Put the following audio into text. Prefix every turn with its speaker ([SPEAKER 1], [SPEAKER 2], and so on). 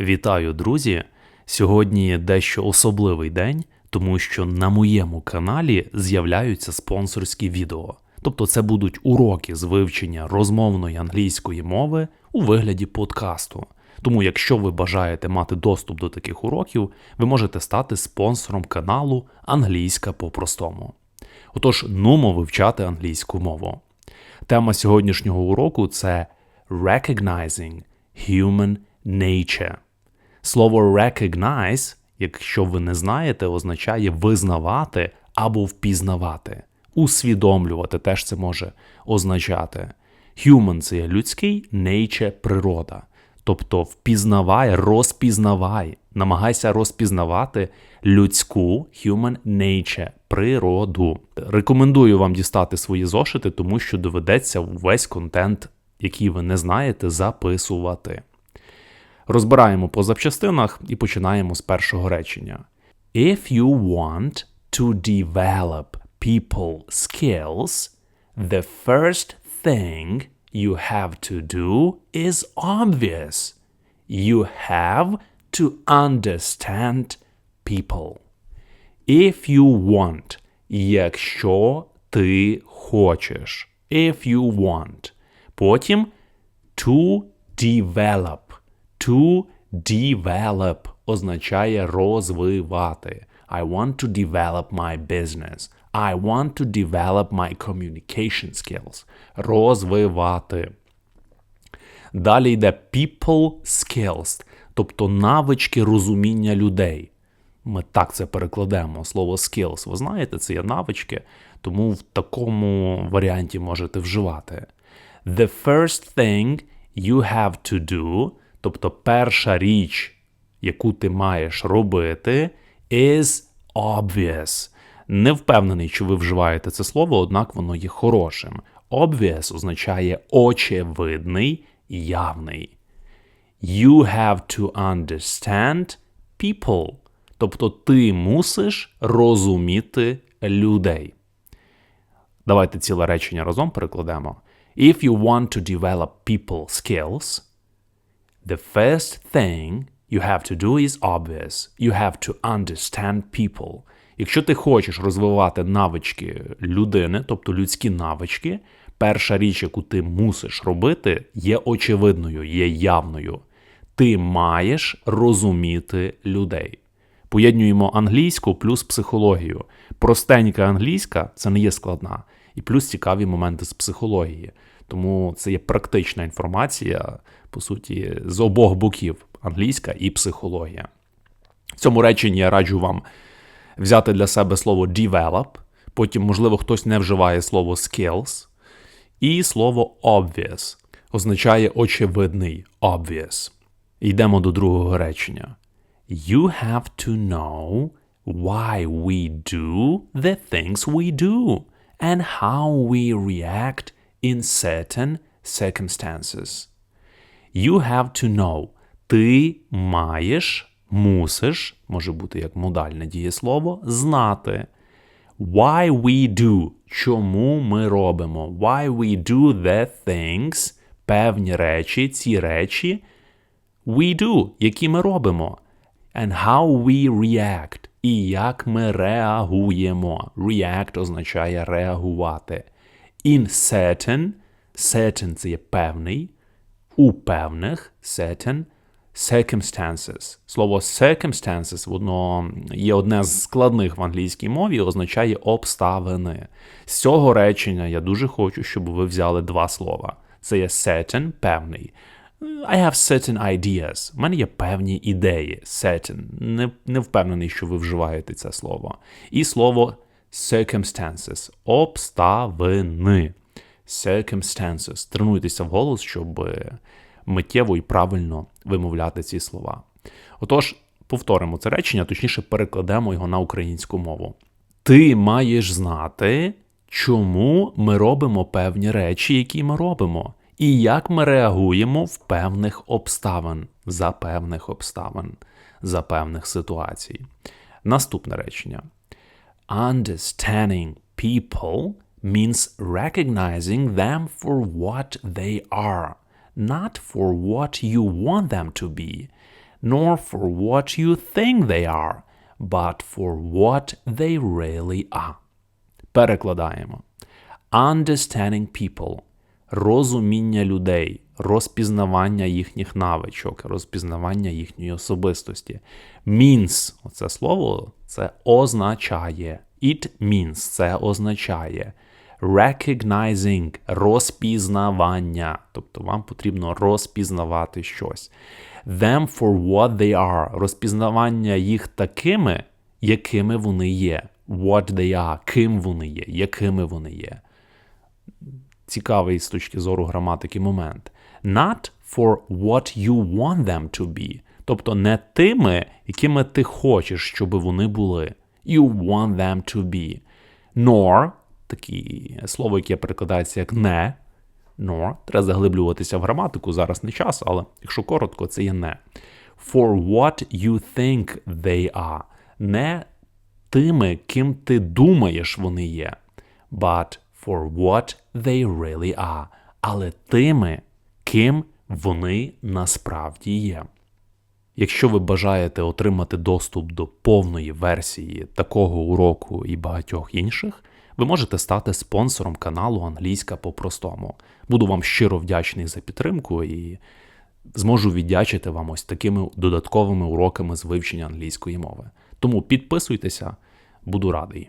[SPEAKER 1] Вітаю, друзі! Сьогодні дещо особливий день, тому що на моєму каналі з'являються спонсорські відео. Тобто це будуть уроки з вивчення розмовної англійської мови у вигляді подкасту. Тому, якщо ви бажаєте мати доступ до таких уроків, ви можете стати спонсором каналу Англійська по-простому. Отож, нумо вивчати англійську мову. Тема сьогоднішнього уроку це Recognizing Human Nature. Слово recognize, якщо ви не знаєте, означає визнавати або впізнавати. Усвідомлювати теж це може означати. Human – це є людський, nature – природа. Тобто впізнавай, розпізнавай, намагайся розпізнавати людську human nature, природу. Рекомендую вам дістати свої зошити, тому що доведеться весь контент, який ви не знаєте, записувати. Розбираємо по запчастинах і починаємо з першого речення. If you want to develop people skills, the first thing you have to do is obvious. You have to understand people. If you want, якщо ти хочеш. If you want. Потім to develop. To develop означає розвивати. I want to develop my business. I want to develop my communication skills. Розвивати. Далі йде people skills, тобто навички розуміння людей. Ми так це перекладемо. Слово skills. Ви знаєте, це є навички, тому в такому варіанті можете вживати. The first thing you have to do, тобто перша річ, яку ти маєш робити, is obvious. Не впевнений, що ви вживаєте це слово, однак воно є хорошим. Obvious означає очевидний, явний. You have to understand people. Тобто ти мусиш розуміти людей. Давайте ціле речення разом перекладемо. If you want to develop people skills, the first thing you have to do is obvious. You have to understand people. Якщо ти хочеш розвивати навички людини, тобто людські навички, перша річ, яку ти мусиш робити, є очевидною, є явною. Ти маєш розуміти людей. Поєднуємо англійську плюс психологію. Простенька англійська це не є складна, і плюс цікаві моменти з психології. Тому це є практична інформація, по суті, з обох боків англійська і психологія. В цьому реченні я раджу вам взяти для себе слово develop, потім, можливо, хтось не вживає слово skills, і слово obvious означає очевидний obvious. Йдемо до другого речення. You have to know why we do the things we do and how we react in certain circumstances. You have to know. Ти маєш, мусиш, може бути як модальне дієслово, знати. Why we do. Чому ми робимо? Why we do the things, певні речі, ці речі, we do, які ми робимо. And how we react. І як ми реагуємо. React означає реагувати. In certain, certain це є певний, у певних certain circumstances. Слово circumstances, воно є одне з складних в англійській мові означає обставини. З цього речення я дуже хочу, щоб ви взяли два слова. Це є certain, певний. I have certain ideas. У мене є певні ідеї. Certain. Не, не впевнений, що ви вживаєте це слово. І слово circumstances. Обставини. Circumstances. Тренуйтеся в голос, щоб миттєво і правильно вимовляти ці слова. Отож, повторимо це речення, точніше, перекладемо його на українську мову. Ти маєш знати, чому ми робимо певні речі, які ми робимо, і як ми реагуємо в певних обставин, за певних обставин, за певних ситуацій. Наступне речення. Understanding people means recognizing them for what they are, not for what you want them to be. nor for what you think they are, but for what they really are. Перекладаємо. Understanding people – розуміння людей, розпізнавання їхніх навичок, розпізнавання їхньої особистості. Means – оце слово це означає. It means – це означає. Recognizing – розпізнавання. Тобто вам потрібно розпізнавати щось. Them for what they are. Розпізнавання їх такими, якими вони є. What they are. Ким вони є, якими вони є цікавий з точки зору граматики момент. Not for what you want them to be. Тобто не тими, якими ти хочеш, щоб вони були. You want them to be. Nor, таке слово, яке перекладається як не. Nor. Треба заглиблюватися в граматику, зараз не час, але якщо коротко, це є не. For what you think they are. Не тими, ким ти думаєш вони є. But for what they really are. Але тими, ким вони насправді є. Якщо ви бажаєте отримати доступ до повної версії такого уроку і багатьох інших, ви можете стати спонсором каналу Англійська по-простому. Буду вам щиро вдячний за підтримку і зможу віддячити вам ось такими додатковими уроками з вивчення англійської мови. Тому підписуйтеся, буду радий.